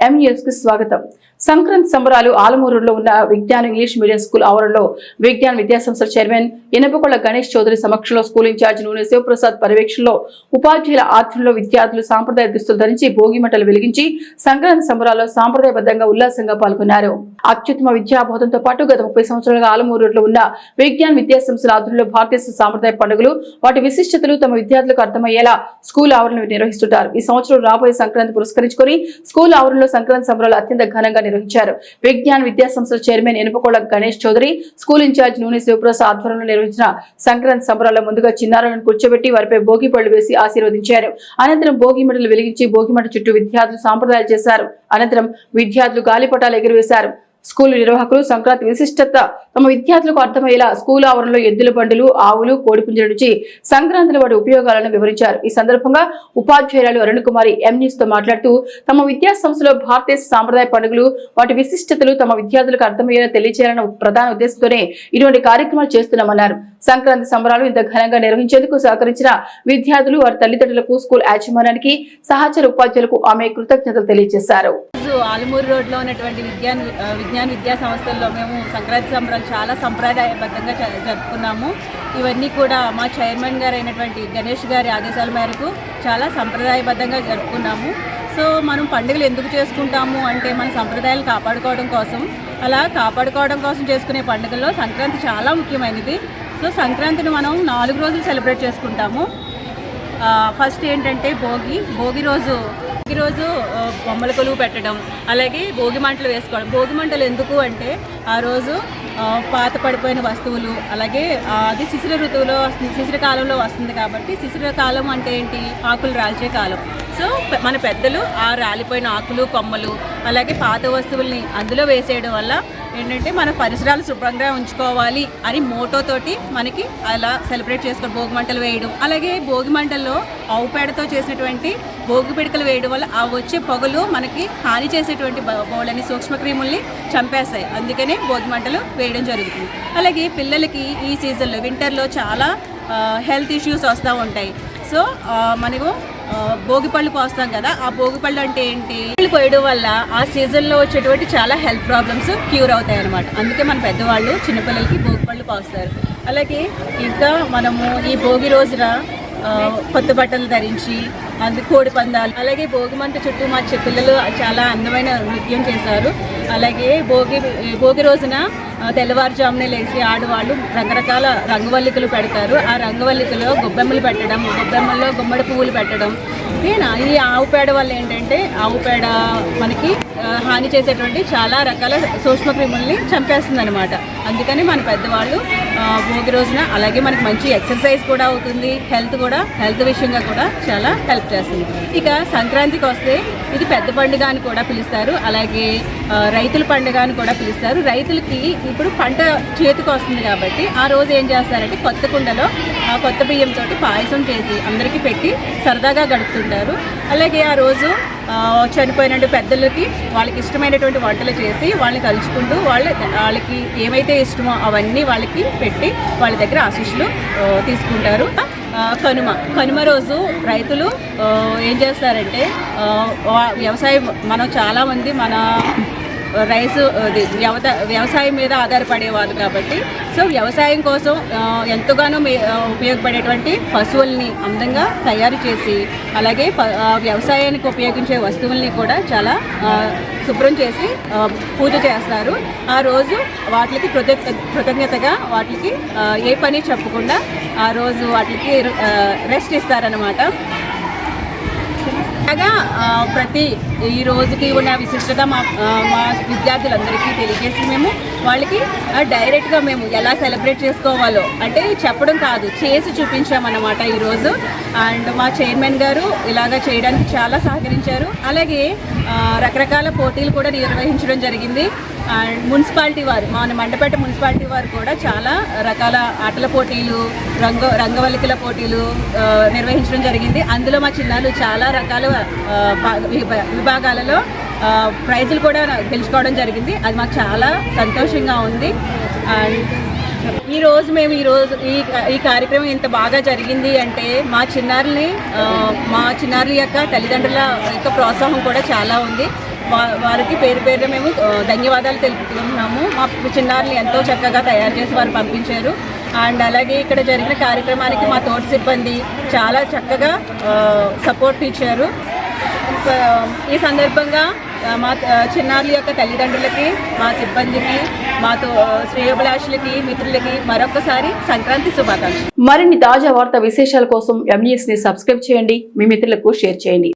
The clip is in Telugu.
ఎంఎస్కు స్వాగతం. సంక్రాంతి సంబరాలు ఆలమూరులో ఉన్న విజ్ఞాన్ ఇంగ్లీష్ మీడియం స్కూల్ ఆవరణలో విజ్ఞాన్ విద్యాసంస్థ చైర్మన్ ఇనపకొండ గణేష్ చౌదరి సమక్షంలో స్కూల్ ఇన్ఛార్జ్ నూనె శివప్రసాద్ పర్యవేక్షణలో ఉపాధ్యాయుల ఆధ్వర్యంలో విద్యార్థులు సాంప్రదాయ దుస్తులు ధరించి భోగి మంటలు వెలిగించి సంక్రాంతి సంబరాల్లో సాంప్రదాయబద్ధంగా ఉల్లాసంగా పాల్గొన్నారు. అత్యుత్తమ విద్యాబోధంతో పాటు గత ముప్పై సంవత్సరాలుగా ఆలమూరులో ఉన్న విజ్ఞాన్ విద్యాసంస్థల ఆధ్వర్యంలో భారతదేశ సాంప్రదాయ పండుగలు వాటి విశిష్టతలు తమ విద్యార్థులకు అర్థమయ్యేలా స్కూల్ ఆవరణ నిర్వహిస్తుంటారు. ఈ సంవత్సరం రాబోయే సంక్రాంతి పురస్కరించుకొని స్కూల్ ఆవరణలో సంక్రాంతి సంబరాలు అత్యంత ఘనంగా నిర్వహించారు. విజ్ఞాన్ విద్యాసంస్థల chairman Enupakola Ganesh Chowdary school incharge Noone Sivaprasad ఆధ్వర్యంలో నిర్వహించిన సంక్రాంతి సంబరాల్లో ముందుగా చిన్నారులను కూర్చోబెట్టి వారిపై భోగి పళ్ళు వేసి ఆశీర్వదించారు. అనంతరం భోగి మంటలు వెలిగించి భోగి చుట్టూ విద్యార్థులు సాంప్రదాయాలు చేశారు. అనంతరం విద్యార్థులు గాలిపటాలు ఎగురవేశారు. స్కూల్ నిర్వాహకులు సంక్రాంతి విశిష్టత. తమ విద్యార్థులకు అర్థమయ్యేలా స్కూల్ ఆవరణలో ఎద్దుల బండులు ఆవులు కోడిపుంజల నుంచి సంక్రాంతిని వాటి ఉపయోగాలను వివరించారు. ఈ సందర్భంగా ఉపాధ్యాయురాలు అరుణ్ కుమారి ఎం తో మాట్లాడుతూ తమ విద్యా సంస్థలో భారతీయ సాంప్రదాయ పండుగలు వాటి విశిష్టతలు తమ విద్యార్థులకు అర్థమయ్యేలా తెలియజేయాలన్న ప్రధాన ఉద్దేశంతోనే ఇటువంటి కార్యక్రమాలు చేస్తున్నామన్నారు. సంక్రాంతి సంబరాలు ఇంత ఘనంగా నిర్వహించేందుకు సహకరించిన విద్యార్థులు వారి తల్లిదండ్రులకు స్కూల్ యాజమాన్యానికి సహచర ఉపాధ్యాయులకు ఆమె కృతజ్ఞతలు తెలియజేశారు. రోజు ఆలమూరు రోడ్లో ఉన్నటువంటి విజ్ఞాన్ విజ్ఞాన విజ్ఞాన్ విద్యా సంస్థల్లో మేము సంక్రాంతి సంబరాలు చాలా సంప్రదాయబద్ధంగా జరుపుకున్నాము. ఇవన్నీ కూడా మా చైర్మన్ గారు అయినటువంటి గణేష్ గారి ఆదేశాల మేరకు చాలా సంప్రదాయబద్ధంగా జరుపుకున్నాము. సో మనం పండుగలు ఎందుకు చేసుకుంటాము అంటే మన సంప్రదాయాలు కాపాడుకోవడం కోసం. అలా కాపాడుకోవడం కోసం చేసుకునే పండుగల్లో సంక్రాంతి చాలా ముఖ్యమైనది. సో సంక్రాంతిని మనం నాలుగు రోజులు సెలబ్రేట్ చేసుకుంటాము. ఫస్ట్ ఏంటంటే భోగి. భోగి రోజు భోగి రోజు బొమ్మల కొలువు పెట్టడం అలాగే భోగి మంటలు వేసుకోవడం. భోగి మంటలు ఎందుకు అంటే ఆ రోజు పాత పడిపోయిన వస్తువులు అలాగే అది శిశిర ఋతువులో వస్తుంది శిశిర కాలంలో వస్తుంది కాబట్టి శిశిర కాలం అంటే ఏంటి? ఆకులు రాల్చే కాలం. సో మన పెద్దలు ఆ రాలిపోయిన ఆకులు కొమ్మలు అలాగే పాత వస్తువుల్ని అందులో వేసేయడం వల్ల ఏంటంటే మన పరిసరాలు శుభ్రంగా ఉంచుకోవాలి అని మోటోతోటి మనకి అలా సెలబ్రేట్ చేసుకొని భోగి మంటలు వేయడం. అలాగే భోగి మంటల్లో ఆవు పేడతో చేసినటువంటి భోగి పిడకలు వేయడం వల్ల ఆ వచ్చే పొగలు మనకి హాని చేసేటువంటి బౌలని సూక్ష్మక్రిముల్ని చంపేస్తాయి. అందుకనే భోగి మంటలు వేయడం జరుగుతుంది. అలాగే పిల్లలకి ఈ సీజన్లో వింటర్లో చాలా హెల్త్ ఇష్యూస్ వస్తూ ఉంటాయి. సో మనము భోగిపళ్ళు భోగి పళ్ళు పోస్తాం కదా ఆ భోగి పళ్ళు అంటే ఏంటి? నీళ్ళు పోయడం వల్ల ఆ సీజన్లో వచ్చేటువంటి చాలా హెల్త్ ప్రాబ్లమ్స్ క్యూర్ అవుతాయి అనమాట అందుకే మన పెద్దవాళ్ళు చిన్నపిల్లలకి భోగి పళ్ళు పోస్తారు. అలాగే ఇంకా మనము ఈ భోగి రోజున కొత్త బట్టలు ధరించి అది కోడి పందాలు. అలాగే భోగిమంత చుట్టూ మా పిల్లలు చాలా అందమైన నృత్యం చేశారు. అలాగే భోగి భోగి రోజున తెల్లవారుజామునే లేచి ఆడవాళ్ళు రకరకాల రంగవల్లికలు పెడతారు. ఆ రంగవల్లికలో గొబ్బెమ్మలు పెట్టడం గొబ్బెమ్మల్లో గుమ్మడి పువ్వులు పెట్టడం. ఇదేనా ఈ ఆవు పేడ వల్ల ఏంటంటే ఆవు పేడ మనకి హాని చేసేటువంటి చాలా రకాల సూక్ష్మక్రిముల్ని చంపేస్తుంది అనమాట అందుకని మన పెద్దవాళ్ళు భోగి రోజున అలాగే మనకి మంచి ఎక్సర్సైజ్ కూడా అవుతుంది. హెల్త్ కూడా హెల్త్ విషయంగా కూడా చాలా హెల్ప్ చేస్తుంది. ఇక సంక్రాంతికి వస్తే ఇది పెద్ద పండుగ అని కూడా పిలుస్తారు. అలాగే రైతుల పండుగ అని కూడా పిలుస్తారు. రైతులకి ఇప్పుడు పంట చేతికి వస్తుంది కాబట్టి ఆ రోజు ఏం చేస్తారంటే కొత్త కుండలో ఆ కొత్త బియ్యంతో పాయసం చేసి అందరికీ పెట్టి సరదాగా గడుపుతుంటారు. అలాగే ఆ రోజు ఆ, చనిపోయినటువంటి పెద్దలకి వాళ్ళకి ఇష్టమైనటువంటి వంటలు చేసి వాళ్ళని తలుచుకుంటూ వాళ్ళ వాళ్ళకి ఏమైతే ఇష్టమో అవన్నీ వాళ్ళకి పెట్టి వాళ్ళ దగ్గర ఆశీస్సులు తీసుకుంటారు. కనుమ. కనుమ రోజు రైతులు ఏం చేస్తారంటే వా- వ్యవసాయం మనం చాలామంది మన రైస్ వ్యవత వ్యవసాయం మీద ఆధారపడేవారు కాబట్టి. సో వ్యవసాయం కోసం ఎంతగానో మే- ఉపయోగపడేటువంటి పశువుల్ని అందంగా తయారు చేసి అలాగే ప- వ్యవసాయానికి ఉపయోగించే వస్తువుల్ని కూడా చాలా శుభ్రం చేసి పూజ చేస్తారు. ఆ రోజు వాటికి కృతజ్ఞ కృతజ్ఞతగా వాటికి ఏ పని చెప్పకుండా ఆ రోజు వాటికి రెస్ట్ ఇస్తారనమాట అలాగా ప్రతి ఈ రోజుకి ఉన్న విశిష్టత మా మా విద్యార్థులందరికీ తెలియజేసి మేము వాళ్ళకి డైరెక్ట్గా మేము ఎలా సెలబ్రేట్ చేసుకోవాలో అంటే చెప్పడం కాదు చేసి చూపించామన్నమాట ఈరోజు అండ్ మా చైర్మన్ గారు ఇలాగ చేయడానికి చాలా సహకరించారు. అలాగే రకరకాల పోటీలు కూడా నిర్వహించడం జరిగింది. అండ్ మున్సిపాలిటీ వారు మన మండపేట మున్సిపాలిటీ వారు కూడా చాలా రకాల ఆటల పోటీలు రంగ రంగవల్లికల పోటీలు నిర్వహించడం జరిగింది. అందులో మా చిన్నారులు చాలా రకాల విభాగాలలో ప్రైజులు కూడా గెలుచుకోవడం జరిగింది. అది మాకు చాలా సంతోషంగా ఉంది. అండ్ ఈ రోజు మేము ఈ రోజు ఈ ఈ కార్యక్రమం ఇంత బాగా జరిగింది అంటే మా చిన్నారుల్ని మా చిన్నారుల యొక్క తల్లిదండ్రుల యొక్క ప్రోత్సాహం కూడా చాలా ఉంది. వారికి పేరు పేరు మేము ధన్యవాదాలు తెలుపుతున్నాము. మా చిన్నారులు ఎంతో చక్కగా తయారు చేసి వారు పంపించారు. అండ్ అలాగే ఇక్కడ జరిగిన కార్యక్రమానికి మా తోటి సిబ్బంది చాలా చక్కగా సపోర్ట్ ఇచ్చారు. ఈ సందర్భంగా మా చిన్నారుల యొక్క తల్లిదండ్రులకి మా సిబ్బందికి మాతో శ్రేయోభిలాషులకి మిత్రులకి మరొకసారి సంక్రాంతి శుభాకాంక్షలు. మరిన్ని తాజా వార్త విశేషాల కోసం ఎంఈఎస్ని సబ్స్క్రైబ్ చేయండి. మీ మిత్రులకు షేర్ చేయండి.